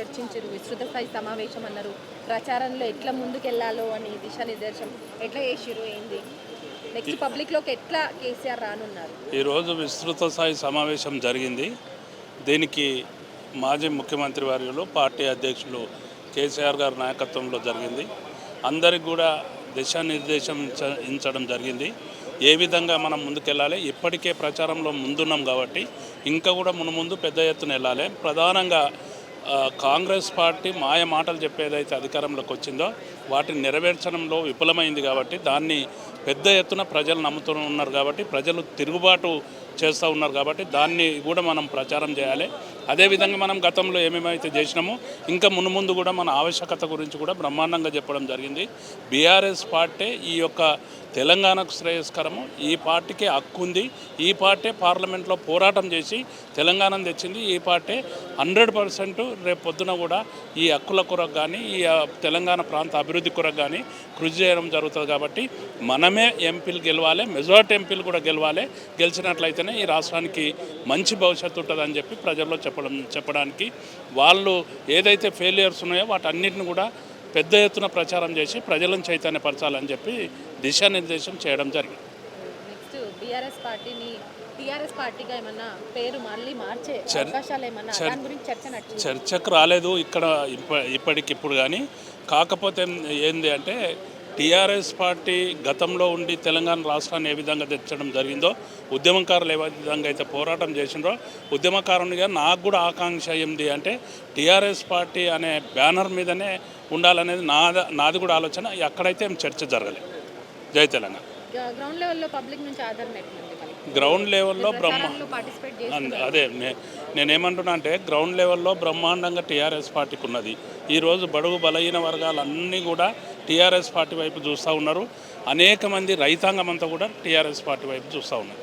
చర్చించరు విస్తృత స్థాయి సమావేశం అన్నారు ప్రచారంలో ఎట్లా ముందుకెళ్ళాలో అని దిశానిర్దేశం ఎట్లా చేసిరు ఏంది? నెక్స్ట్ పబ్లిక్లోకి ఎట్లా కేసీఆర్ రానున్నారు? ఈరోజు విస్తృత స్థాయి సమావేశం జరిగింది. దీనికి మాజీ ముఖ్యమంత్రి వారిలో పార్టీ అధ్యక్షులు కేసీఆర్ గారి నాయకత్వంలో జరిగింది. అందరికి కూడా దిశానిర్దేశం ఇచ్చ- ఇచ్చడం జరిగింది. ఏ విధంగా మనం ముందుకెళ్ళాలి? ఇప్పటికే ప్రచారంలో ముందున్నాం కాబట్టి ఇంకా కూడా మన ముందు పెద్ద ఎత్తున వెళ్ళాలి. ప్రధానంగా కాంగ్రెస్ పార్టీ మాయ మాటలు చెప్పేదైతే అధికారంలోకి వచ్చిందో వాటిని నెరవేర్చడంలో విఫలమైంది కాబట్టి దాన్ని పెద్ద ఎత్తున ప్రజలు నమ్ముతూ ఉన్నారు కాబట్టి ప్రజలు తిరుగుబాటు చేస్తూ ఉన్నారు కాబట్టి దాన్ని కూడా మనం ప్రచారం చేయాలి. అదేవిధంగా మనం గతంలో ఏమేమైతే చేసినామో ఇంకా మును ముందు కూడా మన ఆవశ్యకత గురించి కూడా బ్రహ్మాండంగా చెప్పడం జరిగింది. బీఆర్ఎస్ పార్టీ ఈ యొక్క తెలంగాణకు శ్రేయస్కరము. ఈ పార్టీకి హక్కు ఉంది. ఈ పార్టీ పార్లమెంట్లో పోరాటం చేసి తెలంగాణను తెచ్చింది. ఈ పార్టీ హండ్రెడ్ పర్సెంట్ రేపు పొద్దున కూడా ఈ హక్కుల కొరకు కానీ ఈ తెలంగాణ ప్రాంత అభివృద్ధి కొరకు కానీ కృషి చేయడం జరుగుతుంది కాబట్టి మనమే ఎంపీలు గెలవాలి మెజార్టీ ఎంపీలు కూడా గెలవాలి. గెలిచినట్లయితే గెలిచినట్లయితేనే ఈ రాష్ట్రానికి మంచి భవిష్యత్తు ఉంటుందని చెప్పి ప్రజల్లో చెప్పడం చెప్పడానికి వాళ్ళు ఏదైతే ఫెయిలియర్స్ ఉన్నాయో వాటన్నిటిని కూడా పెద్ద ఎత్తున ప్రచారం చేసి ప్రజలను చైతన్యపరచాలని చెప్పి దిశానిర్దేశం చేయడం జరిగింది. నెక్స్ట్ బీఆర్ఎస్ పార్టీని టీఆర్ఎస్ పార్టీగా ఏమన్నా పేరు మళ్ళీ మార్చే చర్- అవకాశాలు ఏమన్నా? చర్- దాని గురించి చర్చ నచ్చింది చర్చకు రాలేదు. ఇక్కడ ఇప్ప ఇప్పటికిప్పుడు కానీ కాకపోతే ఏంది అంటే టీఆర్ఎస్ పార్టీ గతంలో ఉండి తెలంగాణ రాష్ట్రాన్ని ఏ విధంగా తెచ్చడం జరిగిందో ఉద్యమకారులు ఏ విధంగా అయితే పోరాటం చేసిండ్రో ఉద్యమకారునిగా నాకు కూడా ఆకాంక్ష ఏంది అంటే టీఆర్ఎస్ పార్టీ అనే బ్యానర్ మీదనే ఉండాలనేది నాద నాది కూడా ఆలోచన. అక్కడైతే ఏం చర్చ జరగలేదు జై తెలంగాణ. గ్రౌండ్ లెవెల్లో పబ్లిక్ నుంచి ఆదరణ ఎట్లుంది మరి? గ్రౌండ్ లెవెల్లో బ్రహ్మ అంద- నే- నేనేమంటున్నా అంటే గ్రౌండ్ లెవెల్లో బ్రహ్మాండంగా టీఆర్ఎస్ పార్టీకి ఉన్నది ఈరోజు బడుగు బలహీన వర్గాలన్నీ కూడా టీఆర్ఎస్ పార్టీ వైపు చూస్తూ ఉన్నారు. అనేక మంది రైతాంగం అంతా కూడా టీఆర్ఎస్ పార్టీ వైపు చూస్తూ ఉన్నారు.